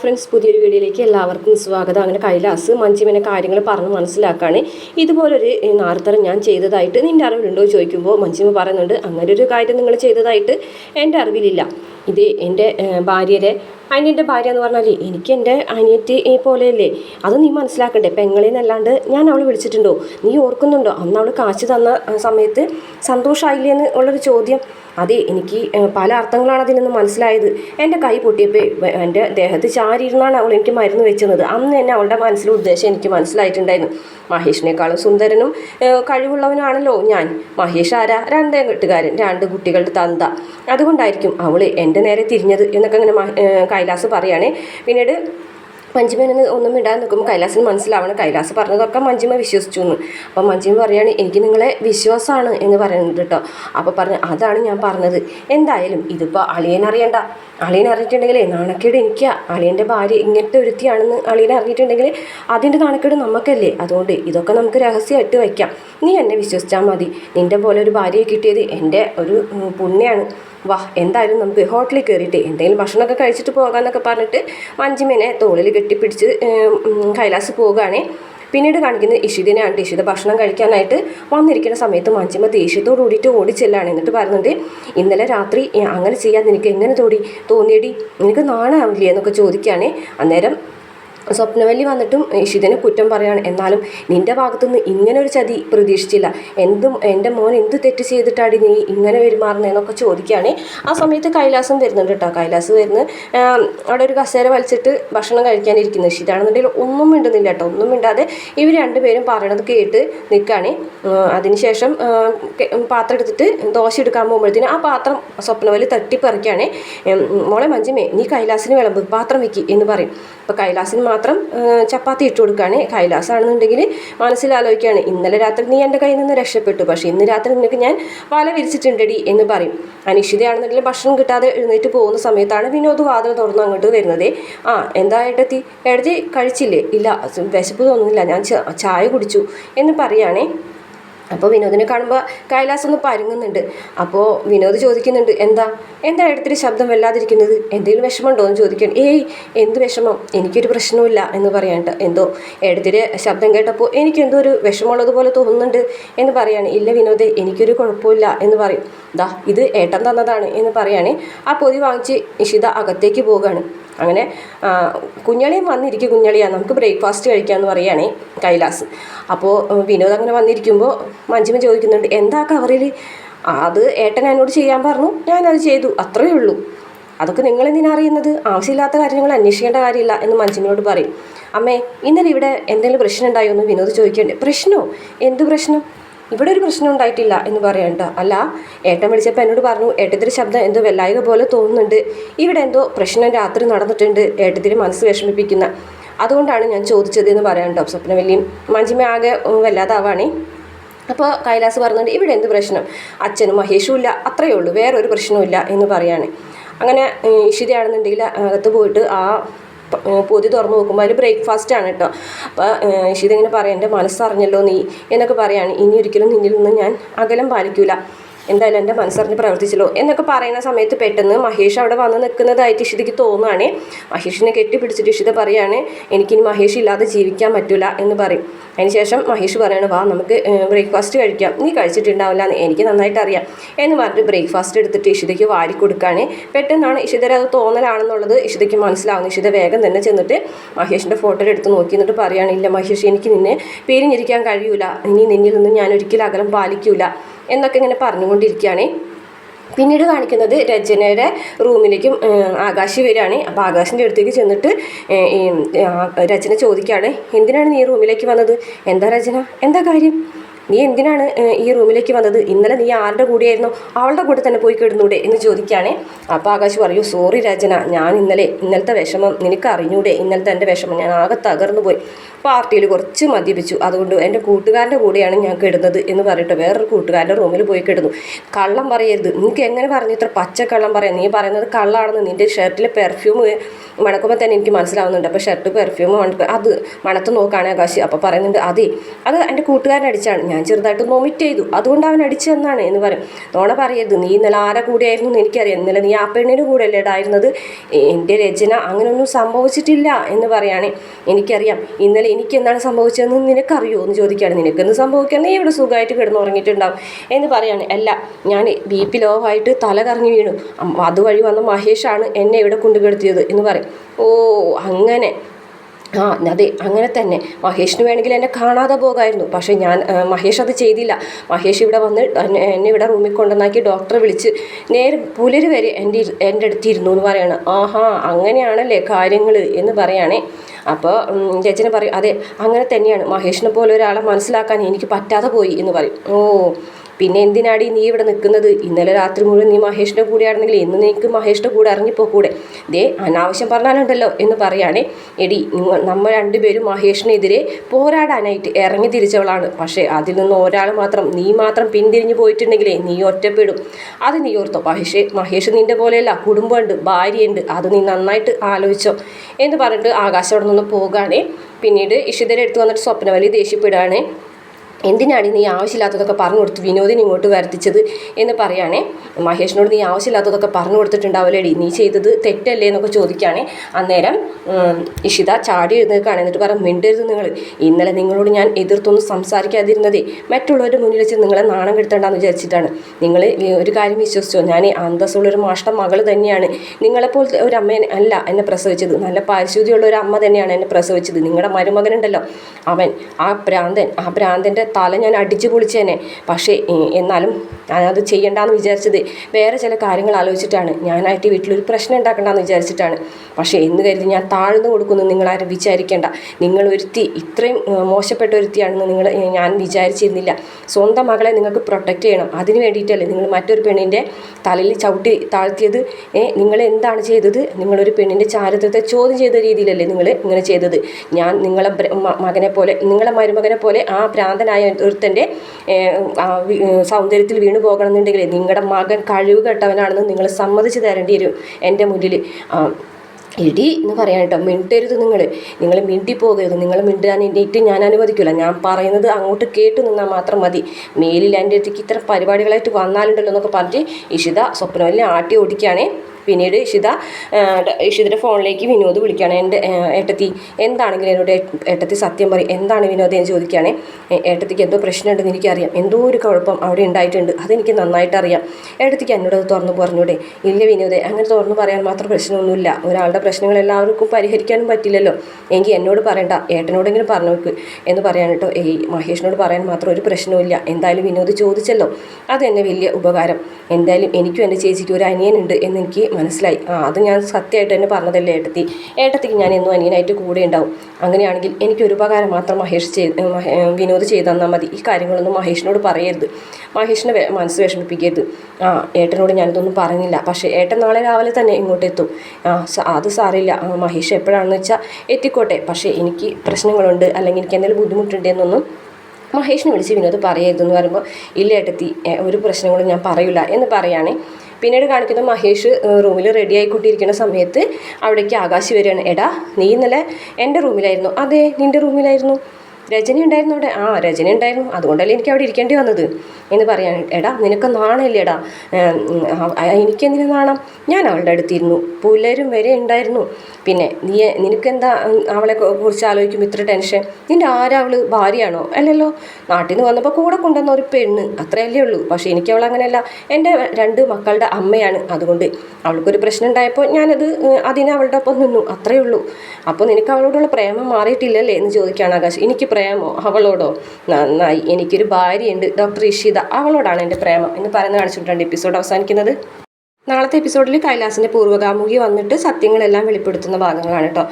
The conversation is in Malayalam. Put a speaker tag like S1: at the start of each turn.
S1: ഫ്രണ്ട്സ് പുതിയൊരു വീഡിയോയിലേക്ക് എല്ലാവർക്കും സ്വാഗതം. അങ്ങനെ കൈലാസ് മഞ്ജിമിനെ കാര്യങ്ങൾ പറഞ്ഞ് മനസ്സിലാക്കാണ്. ഇതുപോലൊരു നാർത്തറ ഞാൻ ചെയ്തതായിട്ട് നിന്റെ അറിവിലുണ്ടോ ചോദിക്കുമ്പോൾ മഞ്ജിമ പറയുന്നുണ്ട് അങ്ങനെ ഒരു കാര്യം നിങ്ങൾ ചെയ്തതായിട്ട് എന്റെ അറിവിലില്ല. ഇത് എന്റെ ഭാര്യയുടെ അനിയന്റെ ഭാര്യ എന്ന് പറഞ്ഞാൽ എനിക്ക് എന്റെ അനിയത്തി പോലെയല്ലേ? അത് നീ മനസ്സിലാക്കണ്ടേ? പെങ്ങളെന്നല്ലാണ്ട് ഞാൻ അവൾ വിളിച്ചിട്ടുണ്ടോ? നീ ഓർക്കുന്നുണ്ടോ? അന്ന് അവൾ കാശ് തന്ന സമയത്ത് സന്തോഷമായില്ലേ എന്ന് ഉള്ളൊരു ചോദ്യം. അതെ എനിക്ക് പല അർത്ഥങ്ങളാണ് അതിൽ നിന്ന് മനസ്സിലായത്. എന്റെ കൈ പൊട്ടിയപ്പോൾ എന്റെ ദേഹത്ത് ചാരിയിരുന്നാണ് അവൾ എനിക്ക് മരുന്ന് വെച്ചിരുന്നത്. അന്ന് തന്നെ അവളുടെ മനസ്സിലെ ഉദ്ദേശം എനിക്ക് മനസ്സിലായിട്ടുണ്ടായിരുന്നു. മഹേഷിനേക്കാളും സുന്ദരനും കഴിവുള്ളവനാണല്ലോ ഞാൻ. മഹേഷ് ആരാ? രണ്ടേ കെട്ടുകാരൻ രണ്ട് കുട്ടികളുടെ തന്ത. അതുകൊണ്ടായിരിക്കും അവൾ എന്റെ നേരെ തിരിഞ്ഞത് എന്നൊക്കെ ഏ, കൈലാസ് പറയുകയാണ്. പിന്നീട് മഞ്ജിമേനെ ഒന്നും ഇടാൻ നിൽക്കുമ്പോൾ കൈലാസിന് മനസ്സിലാവണം. കൈലാസ് പറഞ്ഞതൊക്കെ മഞ്ജിമ വിശ്വസിച്ചു എന്ന്. അപ്പം മഞ്ജിമ പറയുകയാണ് എനിക്ക് നിങ്ങളെ വിശ്വാസമാണ് എന്ന് പറയുന്നത് കേട്ടോ. അപ്പോൾ പറഞ്ഞു അതാണ് ഞാൻ പറഞ്ഞത്. എന്തായാലും ഇതിപ്പോൾ അളിയൻ അറിയണ്ട അളിയൻ അറിഞ്ഞിട്ടുണ്ടെങ്കിൽ നാണക്കേട് എനിക്കാ. അളിയന്റെ ഭാര്യ ഇങ്ങനത്തെ ഒരുത്തിയാണെന്ന് അളിയൻ അറിഞ്ഞിട്ടുണ്ടെങ്കിൽ അതിന്റെ നാണക്കേട് നമുക്കല്ലേ. അതുകൊണ്ട് ഇതൊക്കെ നമുക്ക് രഹസ്യമായിട്ട് വയ്ക്കാം. നീ എന്നെ വിശ്വസിച്ചാൽ മതി. നിന്റെ പോലെ ഒരു ഭാര്യയെ കിട്ടിയത് എന്റെ ഒരു പുണ്യമാണ് വാ എന്തായാലും നമുക്ക് ഹോട്ടലിൽ കയറിയിട്ട് എന്തെങ്കിലും ഭക്ഷണമൊക്കെ കഴിച്ചിട്ട് പോകാമെന്നൊക്കെ പറഞ്ഞിട്ട് മഞ്ജിമേനെ തോളിൽ കെട്ടിപ്പിടിച്ച് കൈലാസ് പോവുകയാണേ. പിന്നീട് കാണിക്കുന്നത് ഇഷിതിനെയാണ് ഇഷിത ഭക്ഷണം കഴിക്കാനായിട്ട് വന്നിരിക്കുന്ന സമയത്ത് മഞ്ചിമ ദേഷ്യത്തോട് കൂടിയിട്ട് ഓടിച്ചെല്ലാണ് എന്നിട്ട് പറയുന്നുണ്ട് ഇന്നലെ രാത്രി അങ്ങനെ ചെയ്യാൻ നിനക്ക് എങ്ങനെ തോടി? തോന്നിയടി നിനക്ക് നാണാവില്ലേ? എന്നൊക്കെ ചോദിക്കുകയാണ്. അന്നേരം സ്വപ്നവല്ലി വന്നിട്ടും ഇഷിതനെ കുറ്റം പറയാണ്. എന്നാലും നിന്റെ ഭാഗത്തുനിന്ന് ഇങ്ങനെ ഒരു ചതി പ്രതീക്ഷിച്ചില്ല. എന്തും എന്റെ മോൻ എന്ത് തെറ്റ് ചെയ്തിട്ടാടി നീ ഇങ്ങനെ പെരുമാറുന്നതെന്നൊക്കെ ചോദിക്കുകയാണ്. ആ സമയത്ത് കൈലാസം വരുന്നുണ്ട് കേട്ടോ. കൈലാസ് വരുന്ന് അവിടെ ഒരു കസേര വലിച്ചിട്ട് ഭക്ഷണം കഴിക്കാനിരിക്കുന്നു ഇഷിതാണെന്നുണ്ടെങ്കിൽ ഒന്നും മിണ്ടുന്നില്ല കേട്ടോ. ഒന്നും മിണ്ടാതെ ഇവർ രണ്ടുപേരും പറയണത് കേട്ട് നിൽക്കുകയാണ്. അതിനുശേഷം പാത്രം എടുത്തിട്ട് ദോശ എടുക്കാൻ പോകുമ്പോഴത്തേന് ആ പാത്രം സ്വപ്നവലി തട്ടിപ്പറിക്കുകയാണ്. മോളെ മഞ്ചിമേ നീ കൈലാസിന് വിളമ്പ് പാത്രം വെക്കി എന്ന് പറയും. അപ്പോൾ കൈലാസിന് മാത്രം ചപ്പാത്തി ഇട്ട് കൊടുക്കുകയാണ് കൈലാസ് ആണെന്നുണ്ടെങ്കിൽ മനസ്സിലാലോചിക്കുകയാണ് ഇന്നലെ രാത്രി നീ എന്റെ കയ്യിൽ നിന്ന് രക്ഷപ്പെട്ടു പക്ഷേ ഇന്ന് രാത്രി നിനക്ക് ഞാൻ വല വിരിച്ചിട്ടുണ്ടടി എന്ന് പറയും. അനിശ്ചിതയാണെന്നുണ്ടെങ്കിൽ ഭക്ഷണം കിട്ടാതെ എഴുന്നേറ്റ് പോകുന്ന സമയത്താണ് വിനോദ് വാതിൽ തുറന്ന് അങ്ങോട്ട് വരുന്നത്. ആ എന്താ ഏട്ടത്തി? ഏട്ടത്തി കഴിച്ചില്ലേ? ഇല്ല വിശപ്പ് തോന്നുന്നില്ല ഞാൻ ചായ കുടിച്ചു എന്ന് പറയുകയാണേ അപ്പോൾ വിനോദിനെ കാണുമ്പോൾ കൈലാസ് ഒന്ന് പരുങ്ങുന്നുണ്ട്. അപ്പോൾ വിനോദ് ചോദിക്കുന്നുണ്ട് എന്താ? എന്താ എടുത്തിട്ട് ശബ്ദം വല്ലാതിരിക്കുന്നത്? എന്തെങ്കിലും വിഷമമുണ്ടോ? എന്ന് ചോദിക്കണം ഏയ് എന്ത് വിഷമം? എനിക്കൊരു പ്രശ്നമില്ല എന്ന് പറയാണ്ട് എന്തോ എടുത്തിട്ട് ശബ്ദം കേട്ടപ്പോൾ എനിക്ക് എന്തോ ഒരു വിഷമമുള്ളതുപോലെ തോന്നുന്നുണ്ട് എന്ന് പറയാണ്. ഇല്ല വിനോദേ എനിക്കൊരു കുഴപ്പമില്ല എന്ന് പറയും. ദാ ഇത് ഏട്ടൻ തന്നതാണ് എന്ന് പറയാണ്. ആ പൊതി വാങ്ങിച്ച് ഇഷിത അകത്തേക്ക് പോവുകയാണ് അങ്ങനെ കുഞ്ഞളി വന്നിരിക്കും കുഞ്ഞളിയാ നമുക്ക് ബ്രേക്ക്ഫാസ്റ്റ് കഴിക്കാമെന്ന് പറയുകയാണേ കൈലാസ്. അപ്പോൾ വിനോദ് അങ്ങനെ വന്നിരിക്കുമ്പോൾ മഞ്ജിമ ചോദിക്കുന്നുണ്ട് എന്താ കവറിൽ അത് ഏട്ടൻ എന്നോട് ചെയ്യാൻ പറഞ്ഞു. ഞാനത് ചെയ്തു. അത്രയേ ഉള്ളൂ. അതൊക്കെ നിങ്ങൾ എന്തിനാ അറിയുന്നത്? ആവശ്യമില്ലാത്ത കാര്യങ്ങൾ അന്വേഷിക്കേണ്ട കാര്യമില്ല എന്ന് മഞ്ജിമിനോട് പറയും. അമ്മേ ഇന്നലെ ഇവിടെ എന്തെങ്കിലും പ്രശ്നം ഉണ്ടായോ എന്ന് വിനോദ് ചോദിക്കേണ്ടത് പ്രശ്നമോ എന്ത് പ്രശ്നം? ഇവിടെ ഒരു പ്രശ്നം ഉണ്ടായിട്ടില്ല എന്ന് പറയണ്ട അല്ല ഏട്ടൻ വിളിച്ചപ്പോൾ എന്നോട് പറഞ്ഞു ഏട്ടത്തിന്റെ ശബ്ദം എന്തോ വെല്ലായിക പോലെ തോന്നുന്നുണ്ട്. ഇവിടെ എന്തോ പ്രശ്നം രാത്രി നടന്നിട്ടുണ്ട്. ഏട്ടത്തിന് മനസ്സ് വിഷമിപ്പിക്കുന്ന. അതുകൊണ്ടാണ് ഞാൻ ചോദിച്ചത് എന്ന് പറയാനുണ്ടോ സ്വപ്നവല്ലിയും. മഞ്ജിമ ആകെ വല്ലാതാവാണേ. അപ്പോൾ കൈലാസ് പറയുന്നുണ്ട് ഇവിടെ എന്ത് പ്രശ്നം? അച്ഛനും മഹേഷും ഇല്ല. അത്രയേ ഉള്ളൂ. വേറെ ഒരു പ്രശ്നവുമില്ല എന്ന് പറയാണ്. അങ്ങനെ ഇഷിതയാണെന്നുണ്ടെങ്കിൽ അകത്ത് പോയിട്ട് ആ പൊതി തുറന്ന് നോക്കുമ്പോൾ അതിൽ ബ്രേക്ക്ഫാസ്റ്റ് ആണ് കേട്ടോ അപ്പോൾ ഇഷിതിങ്ങനെ പറയാം എന്റെ മനസ്സറിഞ്ഞല്ലോ നീ എന്നൊക്കെ പറയാണ്. ഇനി ഒരിക്കലും നിന്നിൽ നിന്ന് ഞാൻ അകലം പാലിക്കൂല. എന്തായാലും എന്റെ മനസ്സറിഞ്ഞ് പ്രവർത്തിച്ചല്ലോ എന്നൊക്കെ പറയുന്ന സമയത്ത് പെട്ടെന്ന് മഹേഷ് അവിടെ വന്ന് നിൽക്കുന്നതായിട്ട് ഇഷിതയ്ക്ക് തോന്നുകയാണ് മഹേഷിനെ കെട്ടിപ്പിടിച്ചിട്ട് ഇഷിത പറയാണ് എനിക്കിനി മഹേഷ് ഇല്ലാതെ ജീവിക്കാൻ പറ്റില്ല എന്ന് പറയും. അതിനുശേഷം മഹേഷ് പറയാണ് വാ നമുക്ക് ബ്രേക്ക്ഫാസ്റ്റ് കഴിക്കാം. നീ കഴിച്ചിട്ടുണ്ടാവില്ല എന്ന് എനിക്ക് നന്നായിട്ട് അറിയാം എന്ന് പറഞ്ഞിട്ട് ബ്രേക്ക്ഫാസ്റ്റ് എടുത്തിട്ട് ഇഷിതയ്ക്ക് വാരി കൊടുക്കുകയാണ് പെട്ടെന്നാണ് ഇഷിതര അത് തോന്നലാണെന്നുള്ളത് ഇഷിതയ്ക്ക് മനസ്സിലാവുന്നത് ഇഷിത വേഗം തന്നെ ചെന്നിട്ട് മഹേഷിന്റെ ഫോട്ടോ എടുത്ത് നോക്കി എന്നിട്ട് പറയുകയാണ് ഇല്ല മഹേഷ് എനിക്ക് നിന്നെ പേരിഞ്ഞിരിക്കാൻ കഴിയൂല. ഇനി നിന്നിൽ നിന്ന് ഞാൻ ഒരിക്കലും അകലം പാലിക്കൂല എന്നൊക്കെ ഇങ്ങനെ പറഞ്ഞുകൊണ്ടിരിക്കുകയാണ് പിന്നീട് കാണിക്കുന്നത് രചനയുടെ റൂമിലേക്കും ആകാശി വരികയാണ്. അപ്പോൾ ആകാശിന്റെ അടുത്തേക്ക് ചെന്നിട്ട് രചന ചോദിക്കുകയാണ്. എന്തിനാണ് നീ റൂമിലേക്ക് വന്നത്? എന്താ രചന? എന്താ കാര്യം? നീ എന്തിനാണ് ഈ റൂമിലേക്ക് വന്നത്? ഇന്നലെ നീ ആരുടെ കൂടെയായിരുന്നു? അവളുടെ കൂടെ തന്നെ പോയി കിടന്നൂടെ എന്ന് ചോദിക്കുകയാണ്. അപ്പോൾ ആകാശ് പറയൂ സോറി രചന ഞാൻ ഇന്നലെ ഇന്നലത്തെ വിഷമം നിനക്ക് അറിഞ്ഞൂടെ? ഇന്നലത്തെ എന്റെ വിഷമം ഞാൻ ആകെ തകർന്നു പോയി പാർട്ടിയിൽ കുറച്ച് മദ്യപിച്ചു. അതുകൊണ്ട് എന്റെ കൂട്ടുകാരന്റെ കൂടെയാണ് ഞാൻ കിടന്നത് എന്ന് പറഞ്ഞിട്ട് വേറൊരു കൂട്ടുകാരന്റെ റൂമിൽ പോയി കിടന്നു. കള്ളം പറയരുത്. നിനക്ക് എങ്ങനെ പറഞ്ഞു ഇത്ര പച്ചക്കള്ളം പറയാം നീ പറയുന്നത് കള്ളാണെന്ന്. നിന്റെ ഷർട്ടിലെ പെർഫ്യൂം മണക്കുമ്പോൾ തന്നെ എനിക്ക് മനസ്സിലാവുന്നുണ്ട്. അപ്പോൾ ഷർട്ട് പെർഫ്യൂം മണക്ക് അത് മണത്ത് നോക്കുകയാണ് ആകാശ്. അപ്പോൾ പറയുന്നുണ്ട് അതെ അത് എന്റെ കൂട്ടുകാരൻ അടിച്ചാണ്. ഞാൻ ചെറുതായിട്ട് വൊമിറ്റ് ചെയ്തു. അതുകൊണ്ട് അവൻ അടിച്ചതെന്നാണ് എന്ന് പറയും. നോണ പറയരുത്. നീ ഇന്നലെ ആരെ കൂടെയായിരുന്നു എന്ന് എനിക്കറിയാം. ഇന്നലെ നീ ആ പെണ്ണിന് കൂടെ അല്ലേ ഇടായിരുന്നത് എന്റെ രചന അങ്ങനെയൊന്നും സംഭവിച്ചിട്ടില്ല എന്ന് പറയുകയാണെ എനിക്കറിയാം. ഇന്നലെ എനിക്ക് എന്താണ് സംഭവിച്ചതെന്ന് നിനക്കറിയോ എന്ന് ചോദിക്കുകയാണ്. നിനക്കെന്ന് സംഭവിക്കാൻ നീ ഇവിടെ സുഖമായിട്ട് കിടന്നുറങ്ങിയിട്ടുണ്ടാവും. എന്ന് പറയാണ്. അല്ല ഞാൻ ബി പി ലോ ആയിട്ട് തല കറങ്ങി വീണു. അതുവഴി വന്ന മഹേഷാണ് എന്നെ ഇവിടെ കൊണ്ടുകിടത്തിയത്. എന്ന് പറയും. ഓ അങ്ങനെ. ആ അതെ അങ്ങനെ തന്നെ. മഹേഷിന് വേണമെങ്കിൽ എന്നെ കാണാതെ പോകായിരുന്നു. പക്ഷേ ഞാൻ മഹേഷ് അത് ചെയ്തില്ല. മഹേഷ് ഇവിടെ വന്ന് എന്നെ ഇവിടെ റൂമിൽ കൊണ്ടുവന്നാക്കി ഡോക്ടറെ വിളിച്ച് നേരെ പുലര് വരെ എന്റെ എന്റെ അടുത്തിരുന്നു എന്ന് പറയാണ്. ആഹാ അങ്ങനെയാണല്ലേ കാര്യങ്ങൾ എന്ന് പറയുകയാണേ അപ്പോൾ ചേച്ചിനെ പറയും അതെ അങ്ങനെ തന്നെയാണ്. മഹേഷിനെ പോലെ ഒരാളെ മനസ്സിലാക്കാൻ എനിക്ക് പറ്റാതെ പോയി എന്ന് പറയും. ഓ പിന്നെ എന്തിനാടി നീ ഇവിടെ നിൽക്കുന്നത്? ഇന്നലെ രാത്രി മുഴുവൻ നീ മഹേഷിന്റെ കൂടെ ആയിരുന്നെങ്കിൽ ഇന്ന് നിനക്ക് മഹേഷിന്റെ കൂടെ ഇറങ്ങിപ്പോക്കൂടെ ദേ അനാവശ്യം പറഞ്ഞാലുണ്ടല്ലോ എന്ന് പറയുകയാണേ. എടി നമ്മൾ രണ്ടുപേരും മഹേഷിനെതിരെ പോരാടാനായിട്ട് ഇറങ്ങി തിരിച്ചവളാണ്. പക്ഷേ അതിൽ നിന്ന് ഒരാൾ മാത്രം നീ മാത്രം പിന്തിരിഞ്ഞു പോയിട്ടുണ്ടെങ്കിലേ നീ ഒറ്റപ്പെടും. അത് നീ ഓർത്തോ മഹേഷ് മഹേഷ് നിന്റെ പോലെയല്ല കുടുംബമുണ്ട് ഭാര്യയുണ്ട്. അത് നീ നന്നായിട്ട് ആലോചിച്ചോ എന്ന് പറഞ്ഞിട്ട് ആകാശം അവിടെ നിന്ന് പോകുകയാണേ പിന്നീട് ഇഷിതരെ എടുത്തു വന്നിട്ട് സ്വപ്നവലി ദേഷ്യപ്പെടുകയാണേ. എന്തിനാണ് നീ ആവശ്യമില്ലാത്തതൊക്കെ പറഞ്ഞു കൊടുത്ത് വിനോദിനെ ഇങ്ങോട്ട് വരുത്തിച്ചത് എന്ന് പറയുകയാണേ മഹേഷിനോട് നീ ആവശ്യമില്ലാത്തതൊക്കെ പറഞ്ഞു കൊടുത്തിട്ടുണ്ടാവില്ലേടി? നീ ചെയ്തത് തെറ്റല്ലേ എന്നൊക്കെ ചോദിക്കുകയാണേ അന്നേരം ഇഷിത ചാടി എഴുന്നേൽക്കുകയാണ്. എന്നിട്ട് പറയാം മിണ്ടരുത് നിങ്ങൾ. ഇന്നലെ നിങ്ങളോട് ഞാൻ എതിർത്തൊന്നും സംസാരിക്കാതിരുന്നതേ. മറ്റുള്ളവരുടെ മുന്നിൽ വെച്ച് നിങ്ങളെ നാണം കെടുത്തേണ്ടെന്ന് വിചാരിച്ചിട്ടാണ്. നിങ്ങൾ ഒരു കാര്യം വിശ്വസിച്ചോ? ഞാൻ അന്തസ്സുള്ളൊരു മാഷ്ട മകൾ തന്നെയാണ്. നിങ്ങളെപ്പോലത്തെ ഒരു അമ്മ അല്ല എന്നെ പ്രസവിച്ചത്. നല്ല പരിശുദ്ധിയുള്ള ഒരു അമ്മ തന്നെയാണ് എന്നെ പ്രസവിച്ചത്. നിങ്ങളുടെ മരുമകനുണ്ടല്ലോ. അവൻ ആ ഭ്രാന്തൻ ആ ഭ്രാന്തന്റെ തല ഞാൻ അടിച്ചു പൊളിച്ചേനെ. പക്ഷേ എന്നാലും ഞാനത് ചെയ്യണ്ടെന്ന് വിചാരിച്ചത് വേറെ ചില കാര്യങ്ങൾ ആലോചിച്ചിട്ടാണ്. ഞാനായിട്ട് വീട്ടിലൊരു പ്രശ്നം ഉണ്ടാക്കണ്ടെന്ന് വിചാരിച്ചിട്ടാണ്. പക്ഷേ എന്ന് കരുതി ഞാൻ താഴ്ന്നു കൊടുക്കുന്നു. നിങ്ങളാരും വിചാരിക്കേണ്ട. നിങ്ങൾ ഒരുത്തി ഇത്രയും മോശപ്പെട്ട ഒരുത്തിയാണെന്ന് നിങ്ങൾ ഞാൻ വിചാരിച്ചിരുന്നില്ല. സ്വന്തം മകളെ നിങ്ങൾക്ക് പ്രൊട്ടക്റ്റ് ചെയ്യണം. അതിന് വേണ്ടിയിട്ടല്ലേ നിങ്ങൾ മറ്റൊരു പെണ്ണിന്റെ തലയിൽ ചവിട്ടി താഴ്ത്തിയത്? നിങ്ങൾ എന്താണ് ചെയ്തത്? നിങ്ങളൊരു പെണ്ണിന്റെ ചാരിത്രത്തെ ചോദ്യം ചെയ്ത രീതിയിലല്ലേ നിങ്ങൾ ഇങ്ങനെ ചെയ്തത്? ഞാൻ നിങ്ങളെ മകനെ പോലെ നിങ്ങളെ മരുമകനെ പോലെ ആ ഭ്രാന്തനായ ഒരുത്തന്റെ സൗന്ദര്യത്തിൽ വീണു പോകണമെന്നുണ്ടെങ്കിൽ നിങ്ങളുടെ മകൻ കഴിവ് കെട്ടവനാണെന്ന് നിങ്ങൾ സമ്മതിച്ച് തരേണ്ടി വരും എന്റെ മുന്നിൽ. ഇടി എന്ന് പറയാൻ കേട്ടോ മിണ്ടരുത് നിങ്ങൾ. നിങ്ങൾ മിണ്ടി പോകരുത് നിങ്ങൾ മിണ്ടാൻ വേണ്ടിയിട്ട് ഞാൻ അനുവദിക്കില്ല ഞാൻ പറയുന്നത് അങ്ങോട്ട് കേട്ട് നിന്നാൽ മാത്രം മതി. മേലിൽ എന്റെ അടുത്തേക്ക് ഇത്ര പരിപാടികളായിട്ട് വന്നാലുണ്ടല്ലോ എന്നൊക്കെ പറഞ്ഞിട്ട് ഇഷിത സ്വപ്നവലിനെ ആട്ടി ഓടിക്കുകയാണേ. പിന്നീട് ഇഷിത ഇഷിതയുടെ ഫോണിലേക്ക് വിനോദ് വിളിക്കുകയാണ്. എന്റെ ഏട്ടത്തി എന്താണെങ്കിലും എന്നോട് ഏട്ടത്തി സത്യം പറയും എന്താണ് വിനോദ് എന്ന് ചോദിക്കുകയാണ് ഏട്ടത്തിക്ക് എന്തോ പ്രശ്നമുണ്ടെന്ന് എനിക്കറിയാം. എന്തോ ഒരു കുഴപ്പം അവിടെ ഉണ്ടായിട്ടുണ്ട്. അതെനിക്ക് നന്നായിട്ട് അറിയാം. ഏട്ടത്തിക്ക് എന്നോട് അത് തുറന്നു പറഞ്ഞൂടെ. ഇല്ല വിനോദേ അങ്ങനെ തുറന്നു പറയാൻ മാത്രം പ്രശ്നമൊന്നുമില്ല. ഒരാളുടെ പ്രശ്നങ്ങൾ എല്ലാവർക്കും പരിഹരിക്കാനും പറ്റില്ലല്ലോ. എങ്കിൽ എന്നോട് പറയണ്ട. ഏട്ടനോടെങ്കിലും പറഞ്ഞു നോക്ക് എന്ന് പറയാൻ കേട്ടോ. ഏയ് മഹേഷിനോട് പറയാൻ മാത്രം ഒരു പ്രശ്നവുമില്ല. എന്തായാലും വിനോദ് ചോദിച്ചല്ലോ. അതെന്നെ വലിയ ഉപകാരം. എന്തായാലും എനിക്കും എന്റെ ചേച്ചിക്കും ഒരു അനിയനുണ്ട് എന്ന് എനിക്ക് മനസ്സിലായി. ആ അത് ഞാൻ സത്യമായിട്ട് തന്നെ പറഞ്ഞതല്ലേ ഏട്ടത്തി? ഏട്ടത്തിക്ക് ഞാൻ എന്നും അനിയനായിട്ട് കൂടെ ഉണ്ടാവും. അങ്ങനെയാണെങ്കിൽ എനിക്ക് ഒരു ഉപകാരം മാത്രം മഹേഷ് ചെയ്ത് വിനോദ് ചെയ്ത് തന്നാൽ മതി. ഈ കാര്യങ്ങളൊന്നും മഹേഷിനോട് പറയരുത്. മഹേഷിനെ മനസ്സ് വിഷമിപ്പിക്കരുത്. ആ ഏട്ടനോട് ഞാനിതൊന്നും പറഞ്ഞില്ല. പക്ഷേ ഏട്ടൻ നാളെ രാവിലെ തന്നെ ഇങ്ങോട്ട് എത്തും ആ അത് സാറില്ല മഹേഷ് എപ്പോഴാണെന്ന് വെച്ചാൽ എത്തിക്കോട്ടെ. പക്ഷേ എനിക്ക് പ്രശ്നങ്ങളുണ്ട്. അല്ലെങ്കിൽ എനിക്ക് എന്തെങ്കിലും ബുദ്ധിമുട്ടുണ്ട് എന്നൊന്നും മഹേഷിനെ വിളിച്ച് വിനോദ് പറയരുതെന്ന് പറയുമ്പോൾ ഇല്ല ഏട്ടത്തി ഒരു പ്രശ്നങ്ങളും ഞാൻ പറയില്ല എന്ന് പറയുകയാണെ. പിന്നീട് കാണിക്കുന്ന മഹേഷ് റൂമിൽ റെഡി ആയിക്കൊണ്ടിരിക്കുന്ന സമയത്ത് അവിടേക്ക് ആകാശ് വരികയാണ്. എടാ നീ ഇന്നലെ എന്റെ റൂമിലായിരുന്നു അതെ നിന്റെ റൂമിലായിരുന്നു രജനി ഉണ്ടായിരുന്നു അവിടെ? ആ രജനി ഉണ്ടായിരുന്നു അതുകൊണ്ടല്ലേ എനിക്ക് അവിടെ ഇരിക്കേണ്ടി വന്നത്. എന്ന് പറയാൻ എടാ നിനക്ക് നാണല്ലേ എടാ ഏം, എനിക്കെന്തിനു നാണം? ഞാൻ അവളുടെ അടുത്തിരുന്നു. പുലരും വരെ ഉണ്ടായിരുന്നു. പിന്നെ നീ നിനക്കെന്താ അവളെ കുറിച്ച് ആലോചിക്കുമ്പോൾ ഇത്ര ടെൻഷൻ? നിന്റെ ആരാ അവൾ? ഭാര്യയാണോ? അല്ലല്ലോ. നാട്ടിൽ നിന്ന് വന്നപ്പോൾ കൂടെ കൊണ്ടുവന്ന ഒരു പെണ്ണ്. അത്രയല്ലേ ഉള്ളൂ. പക്ഷേ എനിക്ക് അവൾ അങ്ങനെയല്ല. എന്റെ രണ്ട് മക്കളുടെ അമ്മയാണ്. അതുകൊണ്ട് അവൾക്കൊരു പ്രശ്നം ഉണ്ടായപ്പോൾ ഞാനത് അതിന് അവളുടെ ഒപ്പം നിന്നു. അത്രയേ ഉള്ളൂ. അപ്പോൾ നിനക്ക് അവളോടുള്ള പ്രേമം മാറിയിട്ടില്ലല്ലേ എന്ന് ചോദിക്കുകയാണ് ആകാശ്. എനിക്ക് പ്രേമോ? അവളോടോ? നന്നായി. എനിക്കൊരു ഭാര്യയുണ്ട്. ഡോക്ടർ ഇഷിത അവളോടാണ് എന്റെ പ്രേമം എന്ന് പറയുന്ന കാണിച്ചിട്ടുണ്ട് എപ്പിസോഡ് അവസാനിക്കുന്നത്. നാളത്തെ എപ്പിസോഡിൽ കൈലാസിന്റെ പൂർവകാമുകി വന്നിട്ട് സത്യങ്ങളെല്ലാം വെളിപ്പെടുത്തുന്ന ഭാഗങ്ങളാണ് കേട്ടോ